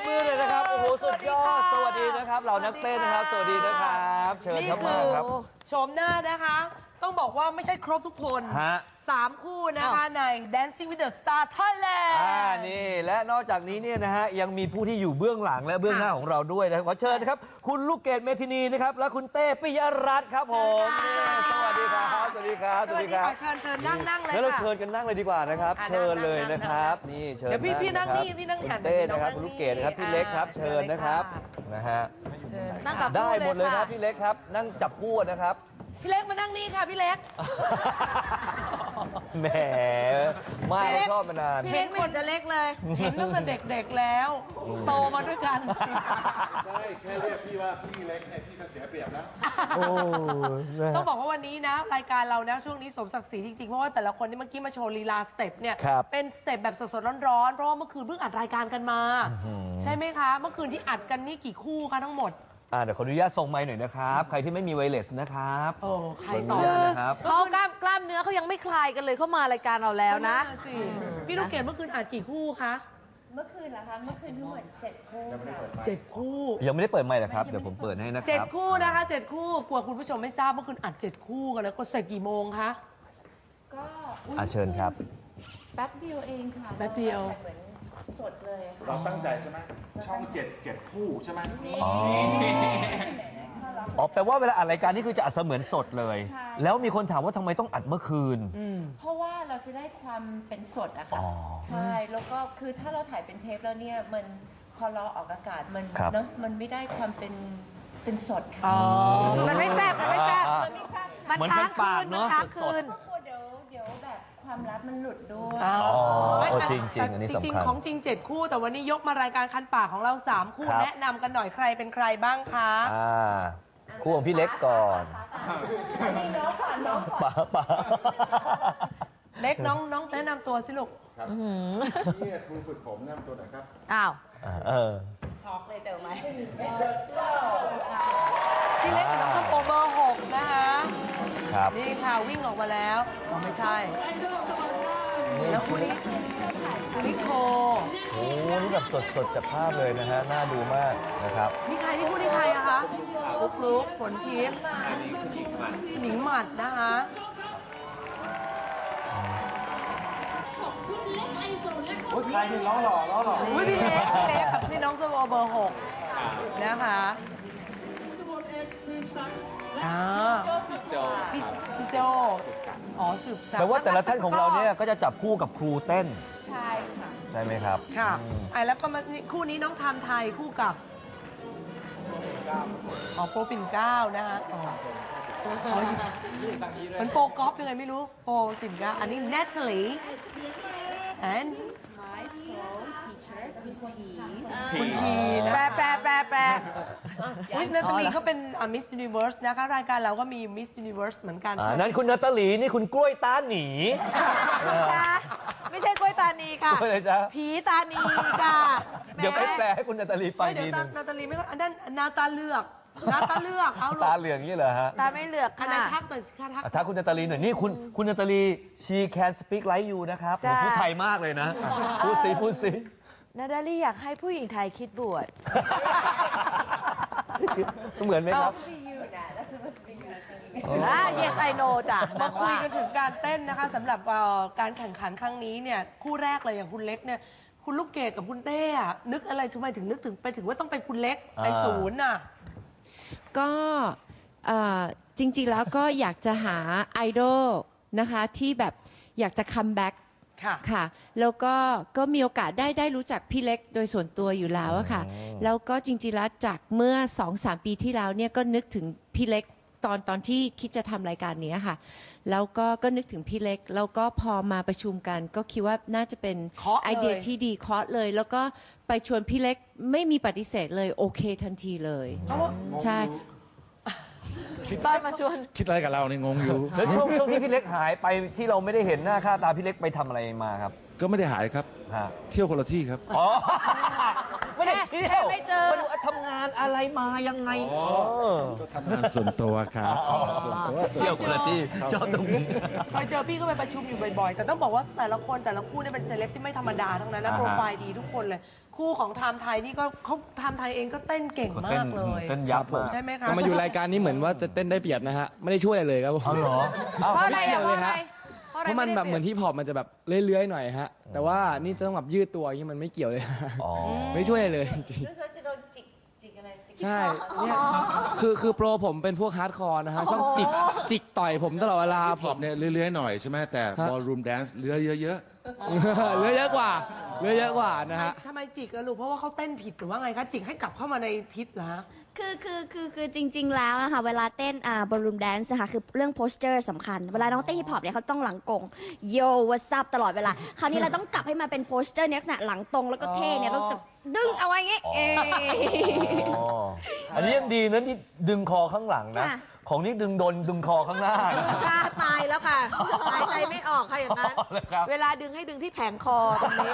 บมือเลยนะครับ โอ้โห สุดยอด สวัสดีนะครับ เหล่านักเต้นนะครับ สวัสดีนะครับ เชิญนี่ครับคืมาอครับ โฉมหน้านะคะ ต้องบอกว่าไม่ใช่ครบทุกคนฮะ สามคู่นะคะใน Dancing with the Star Thailand อ่านี่และนอกจากนี้เนี่ยนะฮะยังมีผู้ที่อยู่เบื้องหลังและเบื้องหน้าของเราด้วยนะครับขอเชิญนะครับ คุณลูกเกดเมทินีนะครับ และคุณเต้ปิยรัตน์ครับผมเชิญค่ะสวัสดีครับ สวัสดีครับสวัสดีค่ะเชิญเชิญนั่งนั่งเลยแล้วเราค่ะ เชิญกันนั่งเลยดีกว่านะครับ อะเชิญเลยนั่งๆนะครับ นั่งๆนี่เชิญเดี๋ยวพี่พี่นั่งะครับนี่พี่นั่งคุณหันเต้เดี๋ยวนะครับน้องคุณนั่งลูกเกดนะครับนี่พี่เล็กครับอ่าเชิญนะครับเชิญเลยค่ะนะฮะ เชิญนั่งกับได้คู่หมดเลยครับะพี่เล็กครับ นั่งจับกู้นะครับ พี่เล็กมานั่งนี่ค่ะพี่เล็ก แหมไม่ชอบมานาน พี่เล็กไม่เห็นจะเล็กเลย เห็นตั้งแต่เด็กๆแล้ว โตมาด้วยกัน ใช่ แค่เรียกพี่ว่าพี่เล็กเนี่ยพี่ก็เสียเปรียบแล้ว โอ้นะต้องบอกว่าวันนี้นะ รายการเรานะช่วงนี้สมศักดิ์ศรีจริงๆ เพราะว่าแต่ละคนที่เมื่อกี้มาโชว์ลีลาสเต็ปเนี่ย ครับ เป็นสเต็ปแบบสดๆร้อนๆ เพราะว่าเมื่อคืนเพิ่งอัดรายการกันมาอื้อหือใช่ไหมคะ เมื่อคืนที่อัดกันนี่กี่คู่คะทั้งหมด อ่าเดี๋ยวขออนุญาตส่งไมค์หน่อยนะครับ ใครที่ไม่มีไวเลสนะครับโอ้ใครขออต่อนุญาตนะครับ เขากล้ามกล้ามเนื้อเขายังไม่คลายกันเลยเข้ามารายการเราแล้วนะนั่สิพี่ลูกเกดเมื่อคืนอัดกี่คู่คะเมื่อคืนเหรอคะ เมื่อคืนทั้งหมดเจ็ดคู่ค่ะ เจ็ดคู่ยังไม่ได้เปิดไมค์นะครับ เดี๋ยวผมเปิดให้นะคเจ็ดรับ คู่นะคะเจ็ดคู่กลัวคุณผู้ชมไม่ทราบเมื่อคืนอัดเจ็ดคู่กันแล้วก็เสร็จกี่โมงคะ ก็ยอะเชิญครับ แป๊บเดียวเองค่ะแป๊บเดียว เหมือน สดเลยค่ะเราตั้งใจใช่ไหมช่องเจ็ดเจ็ดคู่ใช่ไหมอ๋ออ๋อแปลว่าเวลาอัดรายการนี่คือจะอัดเสมือนสดเลย ใช่ แล้วมีคนถามว่าทำไมต้องอัดเมื่อคืนอืมเพราะว่าเราจะได้ความเป็นสดอะอ๋ค่ะอใช่แล้วก็คือถ้าเราถ่ายเป็นเทปแล้วเนี่ยมันพอเราออกอากาศมันครับ เนาะมันไม่ได้ความเป็นเป็นสดค่ะอ๋อ มันไม่แซ่บมันไม่แซ่บ อ่า มันไม่ทราบมันเหมือนค้างปาคืกนๆมันเนอะค้างสคืดนก็กลัวเดี๋ยวเดี๋ยวแบบ ความลับมันหลุดด้วยอ๋ออ๋อไม่โอ้แต่จริงๆอันนี้แต่สำคัญ จริงๆของจริงเจ็ดคู่ แต่วันนี้ยกมารายการคันปากของเราสามคู่ครับ แนะนำกันหน่อยใครเป็นใครบ้างคะ อ่าคู่ของพี่เล็กก่อนนี่น้องก่อนน้องก่อนป๋าป๋า เล็กน้องน้องแนะนำตัวสิลูก ครับนี่ครูฝึกผมแนะนำตัวหน่อยครับ อ้าวอ่าเออพี่เล็กกับน้องสโปเบอร์หกนะคะ ครับ นี่ค่ะวิ่งออกมาแล้วอ๋อไม่ใช่ แล้วคู่นี้คู่นี้โค โอ้นี่แบบสดๆจากภาพเลยนะฮะ น่าดูมากนะครับ นี่ใครนี่คู่นี้ใครอะคะลุกลุกฝนทิพย์หนิงหมัดนะคะโอ้ยใครนี่ล้อหล่อล้อหล่ออุ้ยพี่เล็กพี่เล็กกับนี่น้องสโปเบอร์หกนะคะ อ่าพี่พี่โจอ๋อสืบสาวแปลว่าแต่ละท่านของเราเนี่ยก็จะจับคู่กับครูเต้น ใช่ค่ะ ใช่ไหมครับค่ะอืม ไอ้แล้วก็มานี่คู่นี้น้องไทม์ไทยคู่กับอ๋อโปรปิ่นเกล้านะคะอ๋ออ๋อมันโปรกอล์ฟยังไงไม่รู้ โปรปิ่นเกล้าอันนี้ Natalie and คุณทีนะแปลแปลแปลแปลอุ๊ยนาตาลีก็เป็นมิส s u นิเวิร์สนะคะ รายการเราก็มีมิส s u นิเวิร์สเหมือนกันอ่าใช่ไหมนั้นคุณนาตาลีนี่คุณกล้วยตาหนีค่ะไม่ใช่กล้วยตานีค่ะ กล้วยอะไรจ๊ะผีตานีค่ะเดี๋ยวไปแปลให้คุณนาตาลีฟังไม่อีกเดี๋ยวทีหนึงนาตาลีไม่ก็อันนั้นนาตาเลือกนาตาเลือกเอาลูตากเหลืองนี่เหรอฮะตาไม่เหลือกอันค่ะ นั้นทักหน่อยสิคะทัก อะถ้าคุณนาตาลีหน่อยนี่คุณคุณนาตาลี she can speak like you นะครับผมจ้า พูดไทยมากเลยนะ พูดสิพูดสิ นาดาลี่อยากให้ผู้หญิงไทยคิดบวช เหมือนไหมครับ อ่า yes I know จ้ะมาคุยกันถึงการเต้นนะคะสำหรับเอ่อการแข่งขันครั้งนี้เนี่ยคู่แรกเลยอย่างคุณเล็กเนี่ยคุณลูกเกดกับคุณเต้อะนึกอะไรทำไมถึงนึกถึงไปถึงว่าต้องเป็นคุณเล็กไปอ่า ศูนย์น่ะ ก็เอ่อจริงๆแล้วก็อยากจะหาไอดอลนะคะที่แบบอยากจะคัมแบ็ก ค่ะ ค่ะ แล้วก็ก็มีโอกาสได้ได้รู้จักพี่เล็กโดยส่วนตัวอยู่แล้วอะค่ะแล้วก็จริงๆแล้วจากเมื่อ2-3ปีที่แล้วเนี่ยก็นึกถึงพี่เล็กตอนตอนที่คิดจะทำรายการนี้ค่ะ แล้วก็ก็นึกถึงพี่เล็ก แล้วก็พอมาประชุมกัน ก็คิดว่าน่าจะเป็นเคาะเลย ไอเดียที่ดีเคาะเลย แล้วก็ไปชวนพี่เล็กไม่มีปฏิเสธเลยโอเคทันทีเลย เพราะว่า ใช่ ตอนมาชวน คิดอะไรกับเราเนี่ยงงอยู่ แล้วช่วงช่วงที่พี่เล็กหายไปที่เราไม่ได้เห็นหน้าค่าตาพี่เล็กไปทำอะไรมาครับก็ไม่ได้หายครับ ฮะเที่ยวคนละที่ครับ อ๋อ ไม่ได้ไปเที่ยวแค่ไม่เจอมาดูทำงานอะไรมายังไงเออทำงานส่วนตัวครับส่วนตัวส่วนเที่ยวคนละที่ชอบตรงนี้เคยเจอพี่ก็ไปประชุมอยู่บ่อยๆ แต่ต้องบอกว่าแต่ละคนแต่ละคู่เนี่ยเป็นเซเลบที่ไม่ธรรมดาทั้งนั้นนะอ่าฮะ โปรไฟล์ดีทุกคนเลย คู่ของไทม์ไทยนี่ก็เขาไทม์ไทยเองก็เต้นเก่งมากเลย เต้นยับมากใช่ไหมคะก็มาอยู่รายการนี้เหมือนว่าจะเต้นได้เปรียบนะฮะ ไม่ได้ช่วยอะไรเลยครับผมเอาเหรอเพราะอะไรไม่เกี่อะยวเพเลราะยอะไรฮะเพราะมันแบบเหมือนที่พอปมันจะแบบเลื้อยๆหน่อยฮะ แต่ว่านี่จะต้องแบบยืดตัวอย่างนี้มันไม่เกี่ยวเลยอ๋อ ไม่ช่วยอะไรเลยจริงรู้สึกว่าจะโดนจิกจิกอะไรจิกๆใช่เนี่ยคือคือโปรผมเป็นพวกฮาร์ดคอร์นะฮะชอบจิกจิกต่อยผมตลอดเวลาพอบเนี่ยเลื้อยๆหน่อยใช่ไหมแต่ครับบอลรูมแดนซ์เลื้อยเยอะ เลื้อยเยอะกว่าเลื้อยเยอะกว่านะฮะ ทำไมจิกอะลูกเพราะว่าเขาเต้นผิดหรือว่าไงคะจิกให้กลับเข้ามาในทิศเหรอฮะ คือคือคือคือจริง ๆ แล้วนะคะเวลาเต้นอ่าบอลลูมแดนซ์นะคะคือเรื่องโพสเจอร์สำคัญ เวลาน้องเต้นฮิปฮอปเนี่ยเขาต้องหลังกงโยวัซับตลอดเวลา คราวนี้เราต้องกลับให้มาเป็นโพสเจอร์ในลักษณะหลังตรงแล้วก็เท่เนี่ยเราจะ ดึงเอาไว้อย่างงี้เอยอ๋ออันนี้ยังดีนะที่ดึงคอข้างหลังนะ ค่ะ ของนี่ดึงโดนดึงคอข้างหน้านะกล้าตายแล้วค่ะหายใจไม่ออกค่ะอย่างนั้น อ๋อเหรอครับ เวลาดึงให้ดึงที่แผงคอตรงนี้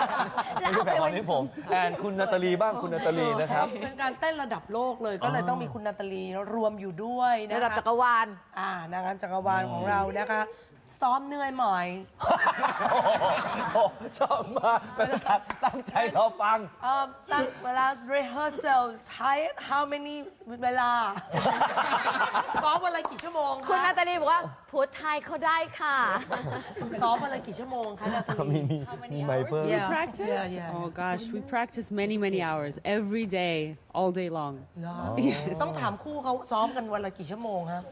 แล้วนี่เอาแบไปบไว้วันนี้ผมแอนคุณนาตาลีบ้างคุณนาตาลีนะครับ เป็นการเต้นระดับโลกเลยก็เลยต้องมีคุณนาตาลีรวมอยู่ด้วยนะคะระดับจักรวาล อ่านางงามจักรวาลของเรานะคะ ซ้อมเหนื่อยไหมโอ้โหชอบมากเป็นสัตว์ตั้งใจรอฟัง เอ่อตั้งเวลา rehearsal tired how many เวลา ซ้อมวันละกี่ชั่วโมงะคุณนาตาลีบอกว่าพูดไทยเขาได้ค่ะ ซ้อมวันละกี่ชั่วโมงคะนาตามีลีมีมีไมค์เพิ่ม Yeah. practice? Yeah, yeah. Oh gosh, we practice many, many hours every day, all day long. เหรอต้องถามคู่เขาซ้อมกันวันละกี่ชั่วโมงฮะ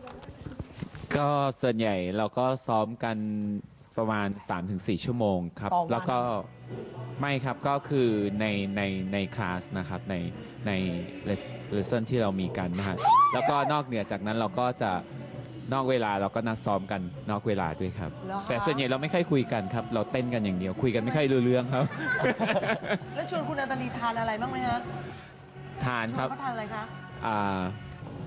ก็ส่วนใหญ่เราก็ซ้อมกันประมาณ 3-4 ชั่วโมงครับ ต่อวัน แล้วก็ไม่ครับก็คือในในในคลาสนะครับ ในในเลสเซนที่เรามีกันนะฮะแล้วก็นอกเหนือจากนั้นเราก็จะนอกเวลาเราก็นัดซ้อมกันนอกเวลาด้วยครับ เหรอคะ แต่ส่วนใหญ่เราไม่ค่อยคุยกันครับ เราเต้นกันอย่างเดียวคุยกันไม่ค่อยรู้เรื่องครับ แล้วชวนคุณนาตาลีทานอะไรบ้างไหมฮะทานชวครันบเขาทานอะไรคะอ่า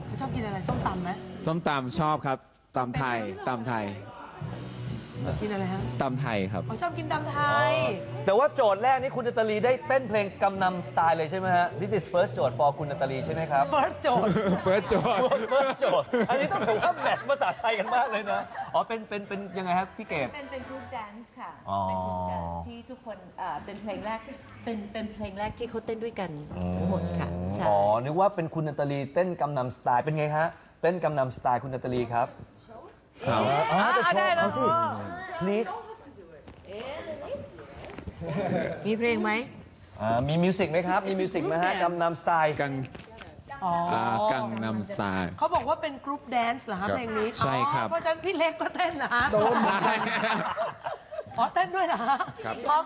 เขาชอบกินอะไรส้มตำไหมส้มตำชอบครับ ตำไทยตำไทยกินอะไรฮะตำไทยครับเขาชอบกินตำไทย แต่ว่าโจทย์แรกนี่คุณนาตาลีได้เต้นเพลงกำนำสไตล์เลยใช่ไหมฮะ This is first โจทย์ for คุณนาตาลีใช่ไหมครับเบิร์ดโจทย์เฟิร์สโจ first โจทย์ อันนี้ต้องถือว่าแมทช์ภาษาไทยกันมากเลยนะ อ๋อ เป็น เป็น เป็นยังไงครับพี่เกดเป็น เป็นกรุ๊ปแดนซ์ค่ะอ๋อเป็นกรุ๊ปแดนซ์ที่ทุกคนเอ่อเป็นเพลงแรก เป็น เป็นเพลงแรกที่ที่เขาเต้นด้วยกันทั้งหมดค่ะใช่อ๋อ นึกว่าเป็นคุณนาตาลีเต้นกำนำสไตล์ เป็นไงฮะ เต้นกำนำสไตล์คุณนาตาลีครับ เอาอ๋อจะโชได้ว์แล้เอาวสิ please มีเพลงไหม อ่ามีมิวสิกไหมครับ มีมิวสิกไหมฮะกำนำสไตล์ กังอ๋อออ่ากังนำสไตล์ เขาบอกว่าเป็นกรุ๊ปแดนซ์เหรอฮะครับเพลงนี้ใช่ครับ อ๋อเพราะฉะนั้นพี่เล็กก็เต้นนะฮะใช่อ๋อเต้นด้วยเหรอฮะครับ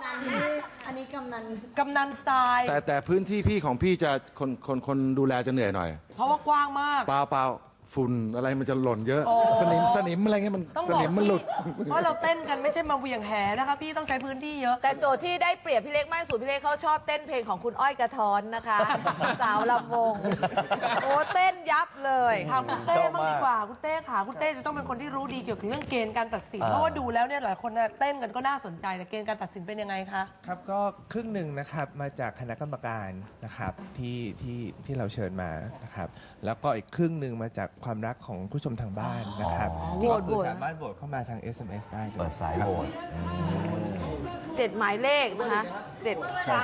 อันนี้กำนันกำนันสไตล์แต่แต่พื้นที่พี่ของพี่จะคนคนคนดูแลจะเหนื่อยหน่อย เพราะว่ากว้างมาก เปล่าเปล่า ฝุ่นอะไรมันจะหล่นเยอะโอ้สนิมสนิมอะไรเงี้ยมันต้องสบอกนิมมันหลุดเพราะเราเต้นกันไม่ใช่มาเหวี่ยงแหนะคะพี่ต้องใช้พื้นที่เยอะ แต่โจทย์ที่ได้เปรียบพี่เล็กมากที่สุดพี่เล็กเขาชอบเต้นเพลงของคุณอ้อยกระท้อนนะคะ สาวลำวง โอ้เต้นยับเลย ถามคุณเต้ชอบบ้างมากดีกว่าคุณเต้ค่ะคุณเต้จะต้องเป็นคนที่รู้ดีเกี่ยวกับเรื่องเกณฑ์การตัดสิน อ่า เพราะว่าดูแล้วเนี่ยหลายคนน่ะเต้นกันก็น่าสนใจแต่เกณฑ์การตัดสินเป็นยังไงคะครับก็ครึ่งหนึ่งนะครับมาจากคณะกรรมการนะครับที่ที่ที่เราเชิญมานะครับ แล้วก็อีกครึ่งหนึ่งมาจากความรักของผู้ชมทางบ้านนะครับโหวตก็โหคืวอต สามารถโหวตเข้ามาทาง SMS ได้เลยเปิดสายครับโหวตเจ็ดหมายเลขนะคะเจ็ด ใช่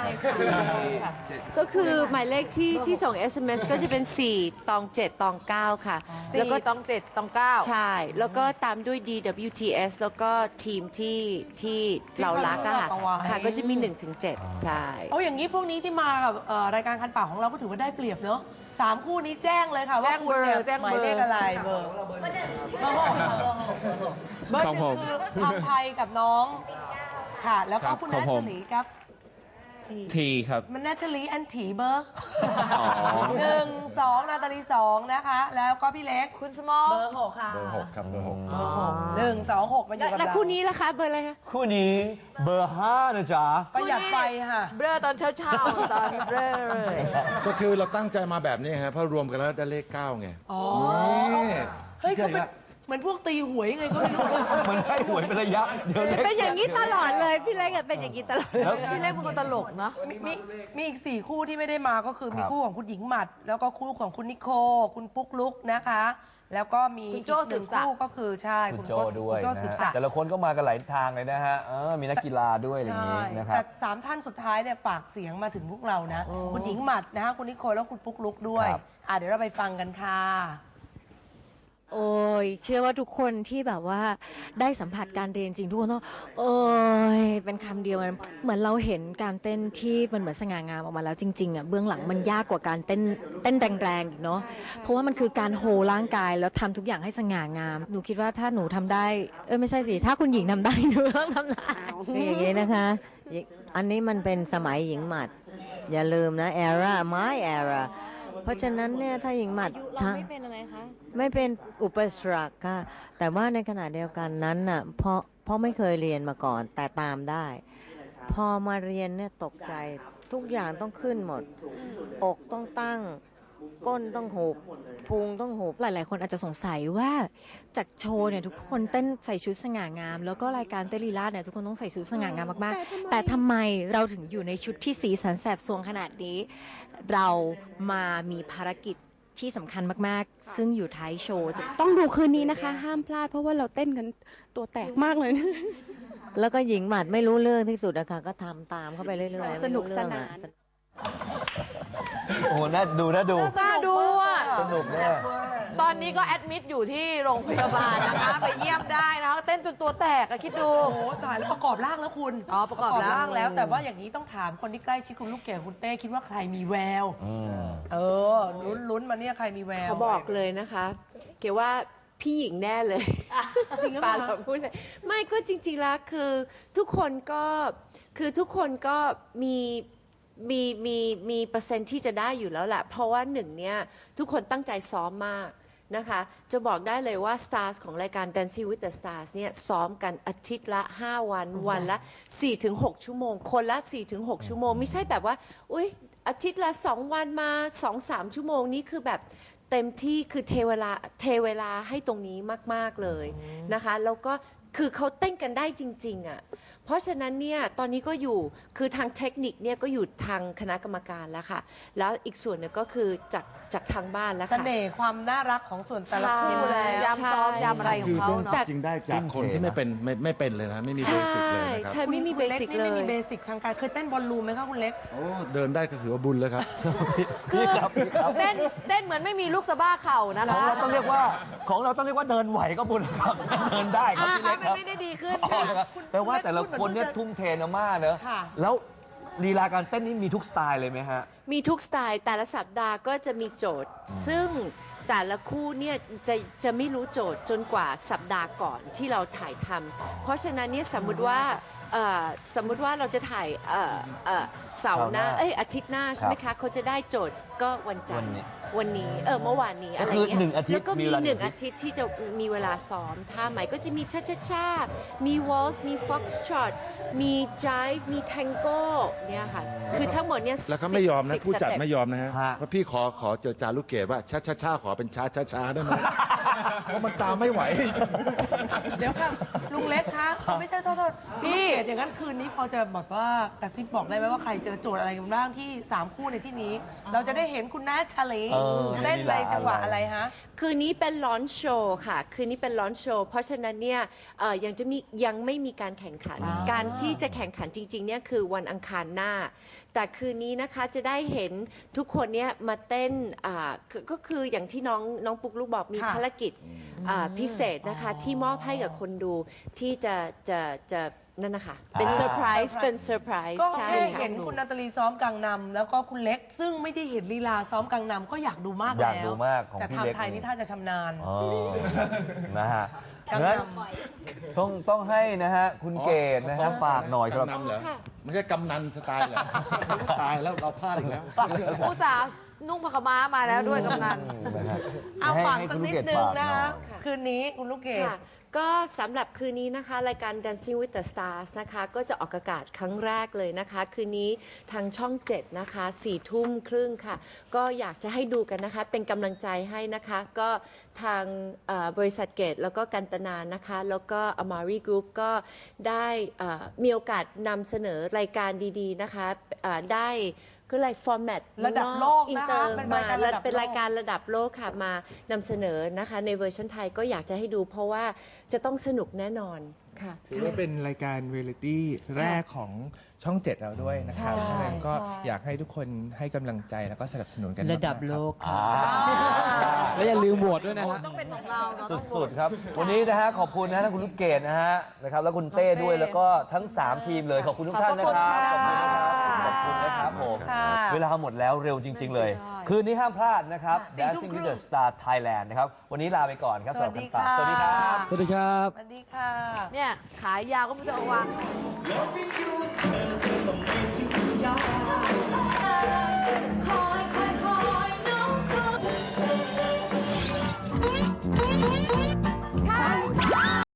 ค่ะ ก็คือหมายเลขที่ที่ส่ง SMS ก็จะเป็น 4 ตอง 7 ตอง 9 ค่ะสี่แล้วก็ต้องเจ็ดต้องเก้า ใช่ แล้วก็ตามด้วย DWTS แล้วก็ทีมที่ที่เรารักอะค่ะเอาไว้ ค่ะก็จะมี1-7ถึง7ใช่ เอาอย่างนี้พวกนี้ที่มากับเอ่อรายการคันปากของเราก็ถือว่าได้เปรียบเนอะ สามคู่นี้แจ้งเลยค่ะว่าแจ้งคุณเนี่ยเบอร์แจ้งหมายเบอร์เลขอะไรเบอร์เบอร์หนึ่งเบอร์หกเบอร์หของนึ่ผงมคือทางไทยกับน้องค่ะ แล้วก็ครับคุณขอนังทผมลีครับ ทีครับ มันนัทลีแอนถีเบอร์อ๋อ หนึ่งสองนาตาลีสองนะคะ แล้วก็พี่เล็กคุณสมอลเบอร์หกค่ะเบอร์หกครับเบอร์หกเบอร์หกหนึ่งสองหกมาอยู่กับแล้วเราคู่นี้ล่ะคะเบอร์อะไรคะ คู่นี้เบอร์ห้านะจ๊ะ ประหยัดไฟค่ะ เบลอตอนเช้าเช้าๆตอนเบลอเลยก็คือเราตั้งใจมาแบบนี้ฮะเพราะรวมกันแล้วได้เลขเก้าไง อ๋อ นี่เฮ้ยเขาเป็น เหมือนพวกตีหวยยังไงก็ไม่รู้มันให้หวยเป็นระยะเดี๋ยวจะเป็นอย่างนี้ตลอดเลย พี่เล็กอะเป็นอย่างนี้ตลอดแล้วพี่เล็กเป็นคนตลกเนาะ มีมีมีอีกสี่คู่ที่ไม่ได้มาก็คือมีครับคู่ของคุณหญิงหมัด แล้วก็คู่ของคุณนิโค คุณปุ๊กลุกนะคะ แล้วก็มีคุณอีกโจ้หนึ่งสืบศักดิ์ คู่ก็คือใช่คุณคุณโจโจ้ด้วยคุณโจ้นะสืบฮะศักดิ์แต่ละคนก็มากันหลายทางเลยนะฮะเออมีนักกีฬาด้วยอะไรอย่างใช่นี้นะครับ แต่สามท่านสุดท้ายเนี่ยฝากเสียงมาถึงพวกเรานะ คุณหญิงหมัดนะคะคุณนิโคแล้วคุณปุ๊กลุกด้วย ครับ อะเดี๋ยวเราไปฟังกันค่ะ โอ้ยเชื่อว่าทุกคนที่แบบว่าได้สัมผัสการเรียนจริงทุกคนต้องโอ้ยเป็นคำเดียวกันเหมือนเราเห็นการเต้นที่มันเหมือนสง่างามออกมาแล้วจริงๆอะเบื้องหลังมันยากกว่าการเต้นเต้นแรงๆอีกเนาะเพราะว่ามันคือการโฮร่างกายแล้วทำทุกอย่างให้สง่างามหนูคิดว่าถ้าหนูทำได้เออไม่ใช่สิถ้าคุณหญิงทำได้หนูต้องทำได้ คืออย่างนี้นะคะยิอันนี้มันเป็นสมัยหญิงหมัด อย่าลืมนะ era my era เพราะฉะนั้นเนี่ยถ้าหญิงหมัดเราทะไม่เป็นอะไรคะไม่เป็นอุปสรรคค่ะแต่ว่าในขณะเดียวกันนั้นน่ะเพราะเพราะไม่เคยเรียนมาก่อนแต่ตามได้ พอมาเรียนเนี่ยตกใจทุกอย่างต้องขึ้นหมด อกต้องตั้ง ก้นต้องหุบพุงต้องหุบหลาย ๆ คนอาจจะสงสัยว่าจากโชว์เนี่ยทุกคนเต้นใส่ชุดสง่างาม แล้วก็รายการเต้นลีลาดเนี่ยทุกคนต้องใส่ชุดสง่างามมาก ๆ แต่ทำไมเราถึงอยู่ในชุดที่สีสันแสบสวงขนาดนี้ เรามามีภารกิจที่สำคัญมาก ๆ ซึ่งอยู่ท้ายโชว์จะต้องดูคืนนี้นะคะ ห้ามพลาดเพราะว่าเราเต้นกันตัวแตกมากเลยนะแล้วก็หญิงหมัดไม่รู้เรื่องที่สุดอะค่ะก็ทำตามเข้าไปเรื่อย ๆ สนุกไม่รู้เรื่องอะสนาน โอ้โหน่าดูน่าดู น่าดูอะ สนุกแน่ ตอนนี้ก็แอดมิดอยู่ที่โรงพยาบาลนะคะ ไปเยี่ยมได้นะคะเต้นจนตัวแตกอะคิดดู โอ้โหตายแล้วประกอบร่างแล้วคุณอ๋อประกอบร่าง แล้ว แต่ว่าอย่างนี้ต้องถามคนที่ใกล้ชิดคุณลูกเกดคุณเต้คิดว่าใครมีแวว เออลุ้นลุ้นๆมาเนี่ยใครมีแวว เขาบอกเลยนะคะ เกี่ยวว่าพี่หญิงแน่เลยจริงหรือเปปาล่าเราพูดเลยไม่ก็จริง ๆ แล้วคือทุกคนก็คือทุกคนก็มี มีมีมีเปอร์เซ็นต์ที่จะได้อยู่แล้วแหละ เพราะว่าหนึ่งเนี่ยทุกคนตั้งใจซ้อมมากนะคะ จะบอกได้เลยว่า Stars ของรายการ Dancing with the Stars เนี่ยซ้อมกันอาทิตย์ละ 5 วัน วันละ 4-6 ชั่วโมง คนละ 4-6 ชั่วโมง ไม่ใช่แบบว่า อุ้ยอาทิตย์ละ 2 วันมา 2-3 ชั่วโมงนี่คือแบบเต็มที่คือเทเวลาเทเวลาให้ตรงนี้มาก ๆ เลยนะคะ แล้วก็คือเขาเต้นกันได้จริง ๆอะ เพราะฉะนั้นเนี่ยตอนนี้ก็อยู่คือทางเทคนิคเนี่ยก็อยู่ทางคณะกรรมการแล้วค่ะ แล้วอีกส่วนหนึงก็คือจากจากทางบ้านแล้วเสค่ะ น่ห์ความน่ารักของส่วนแต่ละคู่ใช่ แล้วยำซ้อมยำอะไรของเขาคือเนาะจริงได้จากคนที่ไม่เป็นไม่ไม่เป็นเลยนะไม่มีเบใช่สิกเลยนะครับ ใช่ไม่มีคุณเบล็สิกนี่เลไม่มียเบสิกทางการเคยเต้นบอลลูนไหมคะคุณเล็ก โอ้เดินได้ก็ถือว่าบุญแล้วครับ คือเต้นเต้นเหมือนไม่มีลูกสะบ้าเข่านะของคะเราต้องเรียกว่าของเราต้องเรียกว่าเดินไหวก็บุญครับ เดินได้ครับอ่าพี่เล็กมัคนรับไม่ได้ดีขึ้นอ๋อนะครับแปลว่าแต่ละคนเนี่ยพูดเหมือนทุ่มเทนะมากเนอะค่ะ แล้วลีลาการเต้นนี่มีทุกสไตล์เลยไหมฮะ มีทุกสไตล์แต่ละสัปดาห์ก็จะมีโจทย์ ซึ่งแต่ละคู่เนี่ยจะจะไม่รู้โจทย์จนกว่าสัปดาห์ก่อนที่เราถ่ายทำเพราะฉะนั้นเนี่ยสมมุติว่า เอ่อสมมุติว่าเราจะถ่ายเอ่อเอ่อเสาร์หน้าเสาร์หน้าเอ้ยอาทิตย์หน้าใช่ไหมครัคะบเขาจะได้โจทย์ก็วันจันทวันร์นี้วันนี้เออเมื่อวานนี้อะไรก็คือเงี้ยหนึ่งอาทิตย์แล้วก็มีมีเวลาหหนึ่นึ่งงอาอาทิตย์ทิตย์ที่จะมีเวลาซ้อมท่าใหม่ก็จะมีชาชาชามีวอลส์มีฟ็อกซ์ช็อตมีจ i ฟมีแทงโก้เนี่ยค่ะคือทั้งหมดเนี่ยแล้วก็ไม่ยอมนะ10ผู้จัดสเต็ป ไม่ยอมนะฮะฮะเพราะพี่ขอขอเจอจารุเกตว่าช้าช้าช้าขอเป็นช้าช้าช้าได้ไหมเพราะมันตามไม่ไหว เดี๋ยวค่ะ ลุงเล็กคะไม่ใช่โทษโทษพี่เกดอย่างนั้นคืนนี้พอจะแบบว่ากระซิบบอกได้ไหมว่าใครเจอโจทย์อะไรกันบ้างที่3คู่ในที่นี้ เราจะได้เห็นคุณนัทชาลีเออเล่นในจังหวะอะไรฮะ คืนนี้เป็นลอนโชว์ค่ะ คืนนี้เป็นลอนโชว์ เพราะฉะนั้นเนี่ยเอ่อยังจะมียังไม่มีการแข่งขัน อ่า การที่จะแข่งขันจริงๆเนี่ยคือวันอังคารหน้า แต่คืนนี้นะคะจะได้เห็นทุกคนเนี่ยมาเต้นอ่าก็ก็คืออย่างที่น้องน้องปุ๊กลูกบอกมีค่ะภารกิจอ่าพิเศษนะคะที่มอบให้กับคนดูที่จะจะจะนั่นนะคะเป็นอ่าเซอร์ไพรส์เป็นเซอร์ไพรส์ก็ใช่แค่ค่ะ เห็นคุณนาตาลีซ้อมกังนำแล้วก็คุณเล็ก ซึ่งไม่ได้เห็นลีลาซ้อมกังนำก็อยากดูมากอแล้วยากดูมากของแต่พี่เล็ก ทำไทยนี่ท่าจะชำนาญ อ๋อนะฮะกังงั้นนำ ต้องต้องให้นะฮะคุณเกดนะฮะฝากหน่อยสำหรับ กำนันเหรอไม่ใช่กำนันสไตล์เหรอ ตายแล้วเราพลาดอีกแล้ว ผู้สาวนุ่งผ้าขาวม้ามาแล้วด้วยกำนันนะฮะเอาให้ฝากให้สักคุณลูนิดเกดนึงฝากหนะน่อคะย คืนนี้คุณลูกเกด ค่ะก็สำหรับคืนนี้นะคะ รายการ Dancing with the Stars นะคะ ก็จะออกอากาศครั้งแรกเลยนะคะ คืนนี้ทางช่อง 7 นะคะสี่ทุ่มครึ่งค่ะ ก็อยากจะให้ดูกันนะคะ เป็นกำลังใจให้นะคะ ก็ทางเอ่อบริษัทเกตแล้วก็กันตนานะคะ แล้วก็ Amari Group ก็ได้เอ่อมีโอกาสนำเสนอรายการดีๆนะคะเอ่อได้ ก็เลยฟอร์แมตระดับโลกนะคะอินเตอร์เป็นมารายการระดับเป็นโลกรายการระดับโลกค่ะมานำเสนอนะคะ ในเวอร์ชันไทยก็อยากจะให้ดูเพราะว่าจะต้องสนุกแน่นอนค่ะ ถือว่าเป็นรายการเรียลิตี้แรกของช่องเจ็ดเราด้วยนะครับใช่ ดังนั้นก็ใช่ อยากให้ทุกคนให้กำลังใจแล้วก็สนับสนุนกันระดับมากๆโลครับกแล้วอย่าลืมโหวตด้วยนะฮะ ต้องเป็นของเราเนาะต้องโหวสุตดๆครับ วันนี้นะฮะขอบคุณนะทั้งคุณลูกเกดนะฮะนะครับแล้วคุณเต้ด้วยแล้วก็ทั้ง 3 ทีมเลยขอบคุณทุกท่านนะครับขอบคุณค่ะขอบ ขอบคุณนะครับผมเวลาหมดแล้วเร็วจริง ๆ เลย คืนนี้ห้ามพลาดนะครับ Dancing with the Star Thailand นะครับ วันนี้ลาไปก่อนครับสวัสดีครับสวัสดีครับสวัสดีครับ สวัสดีค่ะ เนี่ยขายยาวก็ไม่จะอาวาง Loving you น้องไม่ย